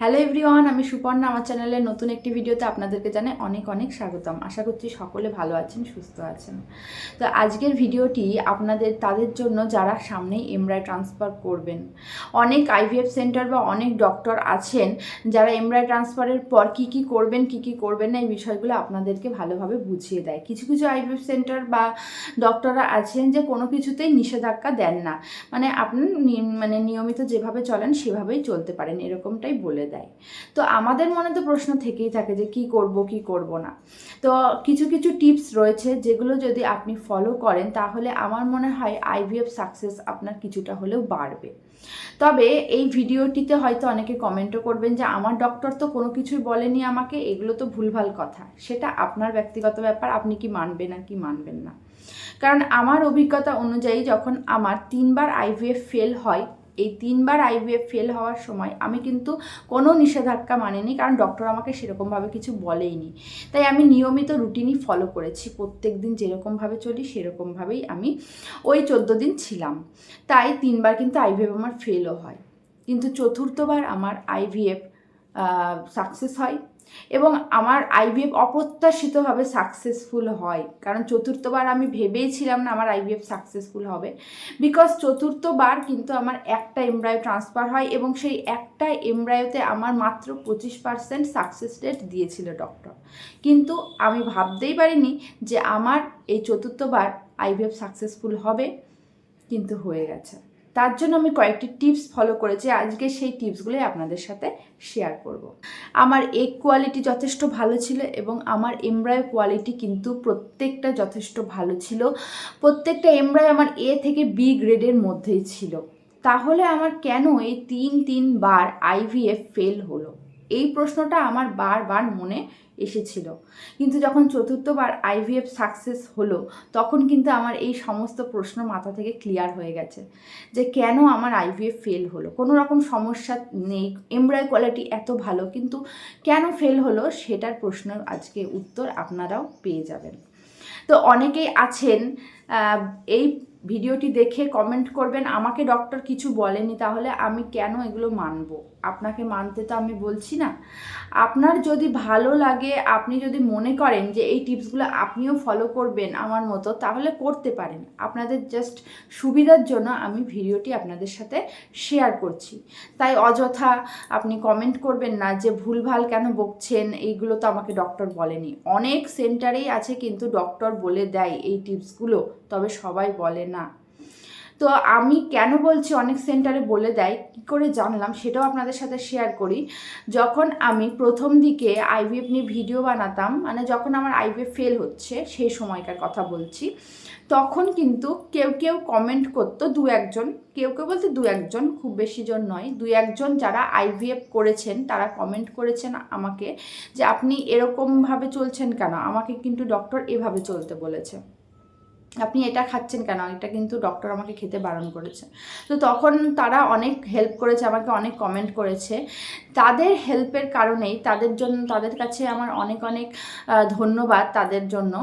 Hello everyone আমি সুপর্ণা। আমার চ্যানেলের নতুন একটি ভিডিওতে আপনাদেরকে জানাই অনেক অনেক স্বাগতম। আশা করছি সকলে ভালো আছেন, সুস্থ আছেন। তো আজকের ভিডিওটি আপনাদের, তাদের জন্য যারা সামনেই এমব্রয় ট্রান্সফার করবেন। অনেক আইভিএফ সেন্টার বা অনেক ডক্টর আছেন যারা এমব্রয় ট্রান্সফারের পর কি কি করবেন, কি কি করবেন না, এই বিষয়গুলো আপনাদেরকে ভালোভাবে বুঝিয়ে দেয়। কিছু কিছু আইভিএফ সেন্টার বা ডক্টররা আছেন যে কোনো কিছুতেই নিষেধাজ্ঞা দেন না। মানে আপনি মানে নিয়মিত যেভাবে চলেন সেভাবেই চলতে পারেন, এরকমটাই বলে দেয়। তো আমাদের মনে তো প্রশ্ন থেকেই থাকে যে, কি করব কি করব না। তো কিছু কিছু টিপস রয়েছে যেগুলো যদি আপনি ফলো করেন, তাহলে আমার মনে হয় আইভিএফ সাকসেস আপনার কিছুটা হলেও বাড়বে। তবে এই ভিডিওটিতে হয়তো অনেকে কমেন্টও করবেন যে, আমার ডক্টর তো কোনো কিছুই বলেনি আমাকে, এগুলো তো ভুলভাল কথা। সেটা আপনার ব্যক্তিগত ব্যাপার, আপনি কি মানবেন আর কি মানবেন না? কারণ আমার অভিজ্ঞতা অনুযায়ী যখন আমার তিনবার আইভিএফ ফেল হয় এই তিনবার আইভিএফ ফেল হওয়ার সময় আমি কিন্তু কোনো নিষেধাজ্ঞা মানিনি, কারণ ডক্টর আমাকে সেরকমভাবে কিছু বলেইনি। তাই আমি নিয়মিত রুটিনই ফলো করেছি প্রত্যেক দিন যেরকমভাবে চলি সেরকমভাবেই আমি ওই চোদ্দ দিন ছিলাম। তাই তিনবার কিন্তু আইভিএফ আমার ফেলও হয়। কিন্তু চতুর্থবার আমার আইভিএফ সাকসেস হয়। এবং আমার আইভিএফ অপ্রত্যাশিতভাবে সাকসেসফুল হয়। কারণ চতুর্থবার আমি ভেবেইছিলাম না আমার আইভিএফ সাকসেসফুল হবে। বিকজ চতুর্থবার কিন্তু আমার একটা এমব্রায়ো ট্রান্সফার হয় এবং সেই একটা এমব্রায়োতে আমার মাত্র পঁচিশ পার্সেন্ট সাকসেস রেট দিয়েছিল ডক্টর কিন্তু আমি ভাবতেই পারিনি যে আমার এই চতুর্থবার আইভিএফ সাকসেসফুল হবে, কিন্তু হয়ে গেছে। তার জন্য আমি কয়েকটি টিপস ফলো করেছি। আজকে সেই টিপসগুলোই আপনাদের সাথে শেয়ার করব। আমার এগ কোয়ালিটি যথেষ্ট ভালো ছিল এবং আমার এমব্রয় কোয়ালিটি কিন্তু প্রত্যেকটা যথেষ্ট ভালো ছিল। প্রত্যেকটা এমব্রয় আমার এ থেকে বি গ্রেডের মধ্যেই ছিল। তাহলে আমার কেন এই তিন তিনবার আইভিএফ ফেল হলো? এই প্রশ্নটা আমার বারবার মনে এসেছিল। কিন্তু যখন চতুর্থবার আইভিএফ সাকসেস হলো, তখন কিন্তু আমার এই সমস্ত প্রশ্ন মাথা থেকে ক্লিয়ার হয়ে গেছে যে কেন আমার আইভিএফ ফেল হলো? কোনো রকম সমস্যা নেই এমব্রয় কোয়ালিটি এত ভালো, কিন্তু কেন ফেল হলো সেটার প্রশ্ন আজকে উত্তর আপনারাও পেয়ে যাবেন। তো অনেকেই আছেন এই ভিডিওটি দেখে কমেন্ট করবেন, আমাকে ডক্টর কিছু বলেনি, তাহলে আমি কেন এগুলো মানবো? আপনাকে মানতে তো আমি বলছি না। আপনার যদি ভালো লাগে, আপনি যদি মনে করেন যে এই টিপসগুলো আপনিও ফলো করবেন আমার মতো, তাহলে করতে পারেন। আপনাদের জাস্ট সুবিধার জন্য আমি ভিডিওটি আপনাদের সাথে শেয়ার করছি। তাই অযথা আপনি কমেন্ট করবেন না যে ভুলভাল কেন বকছেন, এইগুলো তো আমাকে ডক্টর বলেনি। অনেক সেন্টারেই আছে কিন্তু ডক্টর বলে দেয় এই টিপসগুলো, তবে সবাই বলে না। তো আমি কেন বলছি অনেক সেন্টারে বলে দেয়, কী করে জানলাম সেটাও আপনাদের সাথে শেয়ার করি। যখন আমি প্রথম দিকে আইভিএফ নিয়ে ভিডিও বানাতাম মানে যখন আমার আইভিএফ ফেল হচ্ছে, সেই সময়কার কথা বলছি, তখন কিন্তু কেউ কেউ কমেন্ট করতো দু একজন, কেউ কেউ বলতে দু একজন, খুব বেশি জন নয়, দু একজন যারা আইভিএফ করেছেন, তারা কমেন্ট করেছেন আমাকে যে আপনি এরকমভাবে চলছেন কেন? আমাকে কিন্তু ডক্টর এভাবে চলতে বলেছে। আপনি এটা খাচ্ছেন কেন? এটা কিন্তু ডক্টর আমাকে খেতে বারণ করেছে। তো তখন তারা অনেক হেল্প করেছে, আমাকে অনেক কমেন্ট করেছে। তাদের হেল্পের কারণেই তাদের জন্য তাদের কাছে আমার অনেক অনেক ধন্যবাদ তাদের জন্য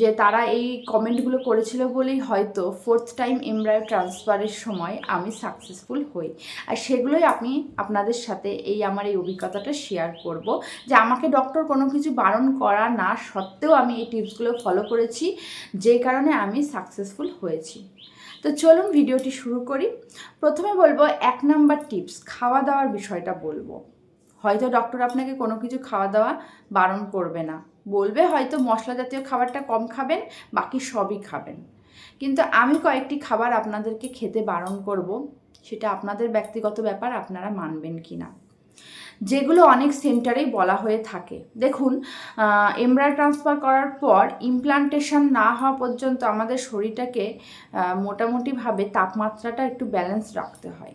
যে তারা এই কমেন্টগুলো করেছিল বলেই হয়তো ফোর্থ টাইম এমব্রায়ো ট্রান্সফারের সময় আমি সাকসেসফুল হই। আর সেগুলোই আমি আপনাদের সাথে এই আমার এই অভিজ্ঞতাটা শেয়ার করব যে আমাকে ডক্টর কোনো কিছু বারণ করা না সত্ত্বেও আমি এই টিপসগুলো ফলো করেছি। যে কারণে আমি সাকসেসফুল হয়েছি। তো চলুন ভিডিওটি শুরু করি। প্রথমে বলব, এক নাম্বার টিপস খাওয়া দাওয়ার বিষয়টা বলব। হয়তো ডক্টর আপনাকে কোনো কিছু খাওয়া দাওয়া বারণ করবে না। বলবে হয়তো মশলা জাতীয় খাবারটা কম খাবেন, বাকি সবই খাবেন। কিন্তু আমি কয়েকটি খাবার আপনাদেরকে খেতে বারণ করব, সেটা আপনাদের ব্যক্তিগত ব্যাপার, আপনারা মানবেন কি না যেগুলো অনেক সেন্টারেই বলা হয়ে থাকে। দেখুন এমব্রয়ার ট্রান্সফার করার পর ইমপ্লান্টেশন না হওয়া পর্যন্ত আমাদের শরীরটাকে মোটামুটিভাবে তাপমাত্রাটা একটু ব্যালেন্স রাখতে হয়।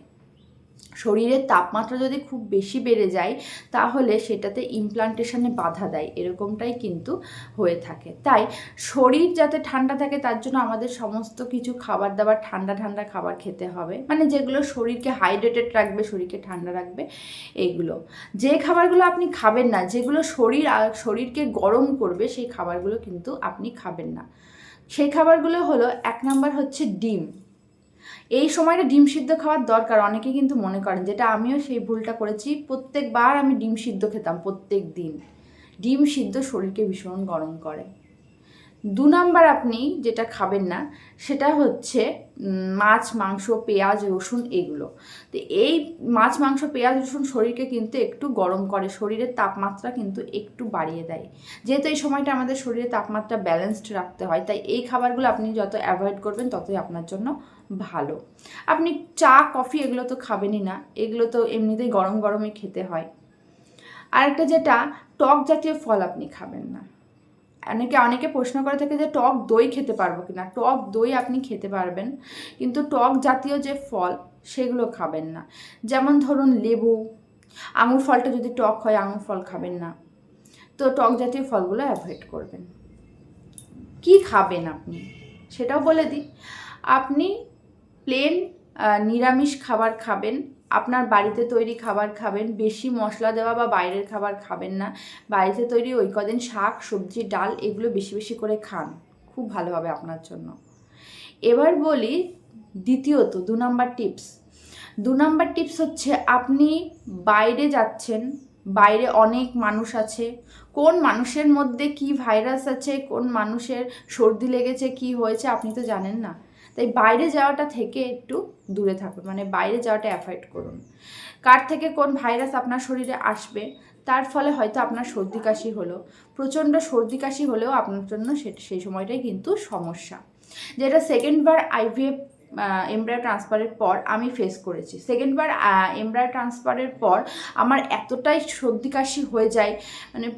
শরীরের তাপমাত্রা যদি খুব বেশি বেড়ে যায়, তাহলে সেটাতে ইমপ্লান্টেশনে বাধা দেয়। এরকমটাই কিন্তু হয়ে থাকে। তাই শরীর যাতে ঠান্ডা থাকে, তার জন্য আমাদের সমস্ত কিছু খাবার দাবার ঠান্ডা ঠান্ডা খাবার খেতে হবে। মানে যেগুলো শরীরকে হাইড্রেটেড রাখবে, শরীরকে ঠান্ডা রাখবে এইগুলো যে খাবারগুলো আপনি খাবেন না, যেগুলো শরীর শরীরকে গরম করবে, সেই খাবারগুলো কিন্তু আপনি খাবেন না। সেই খাবারগুলো হলো, এক নাম্বার হচ্ছে ডিম। এই সময়টা ডিম সিদ্ধ খাওয়ার দরকার। অনেকে কিন্তু মনে করেন যেটা আমিও সেই ভুলটা করেছি। প্রত্যেকবার আমি ডিম সিদ্ধ খেতাম প্রত্যেক দিন। ডিম সিদ্ধ শরীরকে ভীষণ গরম করে। দু নাম্বার আপনি যেটা খাবেন না, সেটা হচ্ছে মাছ, মাংস, পেঁয়াজ, রসুন এগুলো। তো এই মাছ, মাংস, পেঁয়াজ, রসুন শরীরকে কিন্তু একটু গরম করে। শরীরের তাপমাত্রা কিন্তু একটু বাড়িয়ে দেয়। যেহেতু এই সময়টা আমাদের শরীরের তাপমাত্রা ব্যালেন্সড রাখতে হয়, তাই এই খাবারগুলো আপনি যত অ্যাভয়েড করবেন, ততই আপনার জন্য ভালো। আপনি চা, কফি এগুলো তো খাবেনই না, এগুলো তো এমনিতেই গরম গরমে খেতে হয়। আরেকটা যেটা, টক জাতীয় ফল আপনি খাবেন না। অনেকে অনেকে প্রশ্ন করে থাকে যে টক দই খেতে পারব কিনা? টক দই আপনি খেতে পারবেন, কিন্তু টক জাতীয় যে ফল, সেগুলো খাবেন না। যেমন ধরুন লেবু, আঙুর ফলটা যদি টক হয়, আঙুর ফল খাবেন না। তো টক জাতীয় ফলগুলো অ্যাভয়েড করবেন। কি খাবেন আপনি? সেটাও বলে দিই। আপনি প্লেন নিরামিষ খাবার খাবেন। আপনার বাড়িতে তৈরি খাবার খাবেন। বেশি মশলা দেওয়া বা বাইরের খাবার খাবেন না। বাড়িতে তৈরি ওই কদিন শাক, সবজি, ডাল এগুলো বেশি বেশি করে খান। খুব ভালো হবে আপনার জন্য। এবার বলি দ্বিতীয়ত দু নম্বর টিপস। দু নম্বর টিপস হচ্ছে আপনি বাইরে যাচ্ছেন, বাইরে অনেক মানুষ আছে। কোন মানুষের মধ্যে কি ভাইরাস আছে, কোন মানুষের সর্দি লেগেছে, কি হয়েছে আপনি তো জানেন না। তাই বাইরে যাওয়াটা থেকে একটু দূরে থাকুন মানে বাইরে যাওয়াটা অ্যাভয়েড করুন। কার থেকে কোন ভাইরাস আপনার শরীরে আসবে, তার ফলে হয়তো আপনার সর্দি কাশি হলো। প্রচণ্ড সর্দি কাশি হলেও আপনার জন্য সেই সময়টাই কিন্তু সমস্যা। যেটা সেকেন্ডবার আইভিএফ এমব্রয় ট্রান্সফারের পর আমি ফেস করেছি। সেকেন্ডবার এমব্রয় ট্রান্সফারের পর আমার এতটাই সর্দি কাশি হয়ে যায় মানে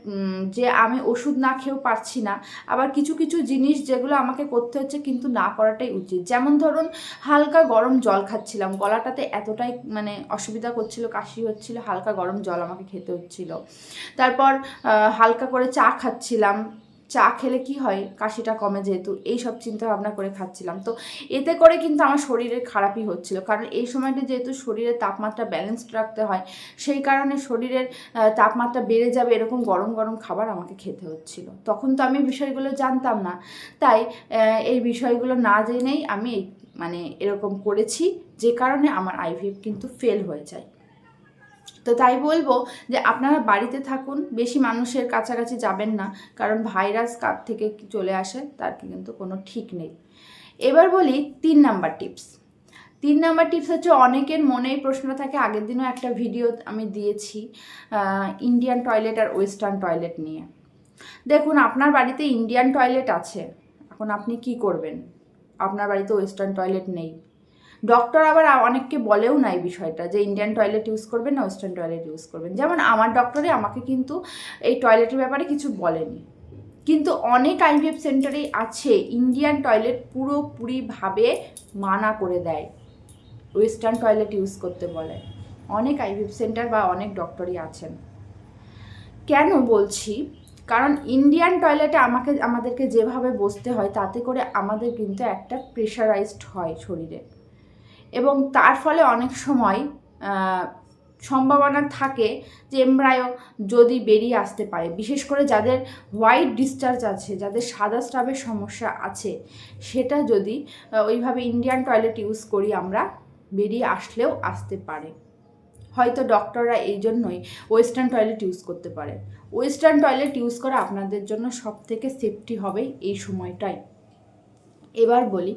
যে আমি ওষুধ না খেয়েও পারছি না। আবার কিছু কিছু জিনিস যেগুলো আমাকে করতে হচ্ছে কিন্তু না করাটাই উচিত। যেমন ধরুন, হালকা গরম জল খাচ্ছিলাম। গলাটাতে এতটাই মানে অসুবিধা করছিল, কাশি হচ্ছিল, হালকা গরম জল আমাকে খেতে হচ্ছিল। তারপর হালকা করে চা খাচ্ছিলাম। চা খেলে কি হয়? কাশিটা কমে যেহেতু, এই সব চিন্তা ভাবনা করে খাচ্ছিলাম। তো এতে করে কিন্তু আমার শরীরের খারাপই হচ্ছিল। কারণ এই সময়টা যেহেতু শরীরের তাপমাত্রা ব্যালেন্সড রাখতে হয়, সেই কারণে শরীরের তাপমাত্রা বেড়ে যাবে এরকম গরম গরম খাবার আমাকে খেতে হচ্ছিল। তখন তো আমি বিষয়গুলো জানতাম না। তাই এই বিষয়গুলো না জেনেই আমি মানে এরকম করেছি, যে কারণে আমার আইভিএফ কিন্তু ফেল হয়ে যায়। তো তাই বলব যে আপনারা বাড়িতে থাকুন, বেশি মানুষের কাছাকাছি যাবেন না, কারণ ভাইরাস কার থেকে চলে আসে তার কিন্তু কোনো ঠিক নেই। এবার বলি তিন নাম্বার টিপস। তিন নাম্বার টিপস হচ্ছে অনেকের মনেই প্রশ্ন থাকে, আগের দিনও একটা ভিডিও আমি দিয়েছি ইন্ডিয়ান টয়লেট আর ওয়েস্টার্ন টয়লেট নিয়ে। দেখুন, আপনার বাড়িতে ইন্ডিয়ান টয়লেট আছে, এখন আপনি কি করবেন? আপনার বাড়িতে ওয়েস্টার্ন টয়লেট নেই। ডক্টর আবার অনেককে বলেও না এই বিষয়টা যে ইন্ডিয়ান টয়লেট ইউজ করবেন না ওয়েস্টার্ন টয়লেট ইউজ করবেন যেমন আমার ডক্টরে আমাকে কিন্তু এই টয়লেটের ব্যাপারে কিছু বলেনি। কিন্তু অনেক আইভিএফ সেন্টারেই আছে ইন্ডিয়ান টয়লেট পুরোপুরিভাবে মানা করে দেয় ওয়েস্টার্ন টয়লেট ইউজ করতে বলে। অনেক আইভিএফ সেন্টার বা অনেক ডক্টরই আছেন। কেন বলছি? কারণ ইন্ডিয়ান টয়লেটে আমাকে, আমাদেরকে যেভাবে বসতে হয় তাতে করে আমাদের কিন্তু একটা প্রেশারাইজড হয় শরীরে। এবং তার ফলে অনেক সময় সম্ভাবনা থাকে যে এমব্রায়ো যদি বেরিয়ে আসতে পারে। বিশেষ করে যাদের হোয়াইট ডিসচার্জ আছে, যাদের সাদা স্টাবের সমস্যা আছে, সেটা যদি ওইভাবে ইন্ডিয়ান টয়লেট ইউজ করি আমরা, বেরিয়ে আসলেও আসতে পারে। হয়তো ডক্টররা এই জন্যই ওয়েস্টার্ন টয়লেট ইউজ করতে পারে। ওয়েস্টার্ন টয়লেট ইউজ করা আপনাদের জন্য সব থেকে সেফটি হবে এই সময়টাই এবার বলি,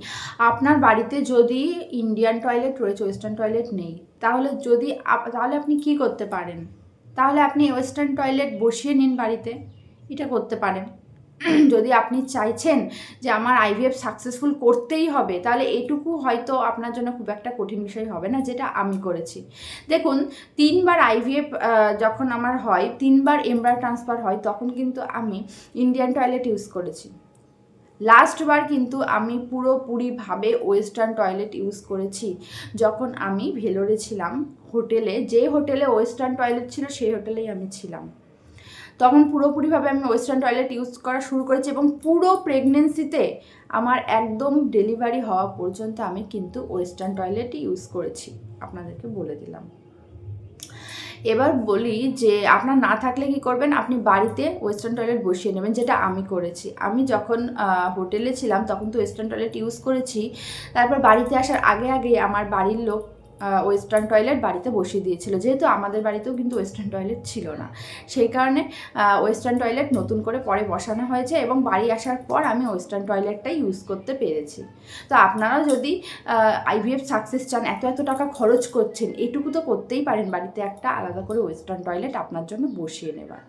আপনার বাড়িতে যদি ইন্ডিয়ান টয়লেট রয়েছে ওয়েস্টার্ন টয়লেট নেই, তাহলে যদি তাহলে আপনি কি করতে পারেন? তাহলে আপনি ওয়েস্টার্ন টয়লেট বসিয়ে নিন বাড়িতে, এটা করতে পারেন। যদি আপনি চাইছেন যে আমার আইভিএফ সাকসেসফুল করতেই হবে, তাহলে এটুকু হয়তো আপনার জন্য খুব একটা কঠিন বিষয় হবে না, যেটা আমি করেছি। দেখুন, তিনবার আইভিএফ যখন আমার হয়, তিনবার এমব্রয় ট্রান্সফার হয়, তখন কিন্তু আমি ইন্ডিয়ান টয়লেট ইউজ করেছি। লাস্টবার কিন্তু আমি পুরোপুরিভাবে ওয়েস্টার্ন টয়লেট ইউজ করেছি। যখন আমি ভেলোরে ছিলাম হোটেলে, যে হোটেলে ওয়েস্টার্ন টয়লেট ছিল, সেই হোটেলেই আমি ছিলাম। তখন পুরোপুরিভাবে আমি ওয়েস্টার্ন টয়লেট ইউজ করা শুরু করেছি এবং পুরো প্রেগনেন্সিতে আমার একদম ডেলিভারি হওয়া পর্যন্ত আমি কিন্তু ওয়েস্টার্ন টয়লেটই ইউজ করেছি। আপনাদেরকে বলে দিলাম। এবার বলি যে আপনার না থাকলে কি করবেন? আপনি বাড়িতে ওয়েস্টার্ন টয়লেট বসিয়ে নেবেন, যেটা আমি করেছি। আমি যখন হোটেলে ছিলাম, তখন তো ওয়েস্টার্ন টয়লেট ইউজ করেছি। তারপর বাড়িতে আসার আগে আগে আমার বাড়ির লোক ওয়েস্টার্ন টয়লেট বাড়িতে বসিয়ে দিয়েছিল। যেহেতু আমাদের বাড়িতেও কিন্তু ওয়েস্টার্ন টয়লেট ছিল না। সেই কারণে ওয়েস্টার্ন টয়লেট নতুন করে পরে বসানো হয়েছে এবং বাড়ি আসার পর আমি ওয়েস্টার্ন টয়লেটটাই ইউজ করতে পেরেছি। তো আপনারাও যদি আইভিএফ সাকসেস চান, এত এত টাকা খরচ করছেন, এটুকু তো করতেই পারেন বাড়িতে একটা আলাদা করে ওয়েস্টার্ন টয়লেট আপনার জন্য বসিয়ে নেবার।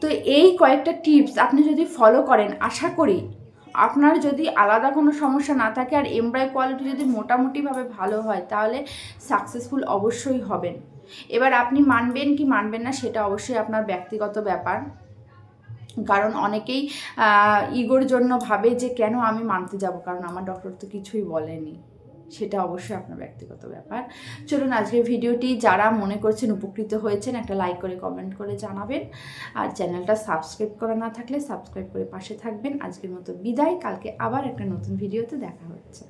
তো এই কয়েকটা টিপস আপনি যদি ফলো করেন, আশা করি আপনার যদি আলাদা কোনো সমস্যা না থাকে আর এমব্রয় কোয়ালিটি যদি মোটামুটিভাবে ভালো হয়, তাহলে সাকসেসফুল অবশ্যই হবেন। এবার আপনি মানবেন কি মানবেন না, সেটা অবশ্যই আপনার ব্যক্তিগত ব্যাপার। কারণ অনেকেই ইগোর জন্য ভাবে যে কেন আমি মানতে যাব, কারণ আমার ডক্টর তো কিছুই বলেনি। সেটা অবশ্যই আপনার ব্যক্তিগত ব্যাপার। চলুন আজকের ভিডিওটি যারা মনে করছেন উপকৃত হয়েছেন, একটা লাইক করে কমেন্ট করে জানাবেন। আর চ্যানেলটা সাবস্ক্রাইব করা না থাকলে সাবস্ক্রাইব করে পাশে থাকবেন। আজকের মতো বিদায়। কালকে আবার একটা নতুন ভিডিওতে দেখা হচ্ছে।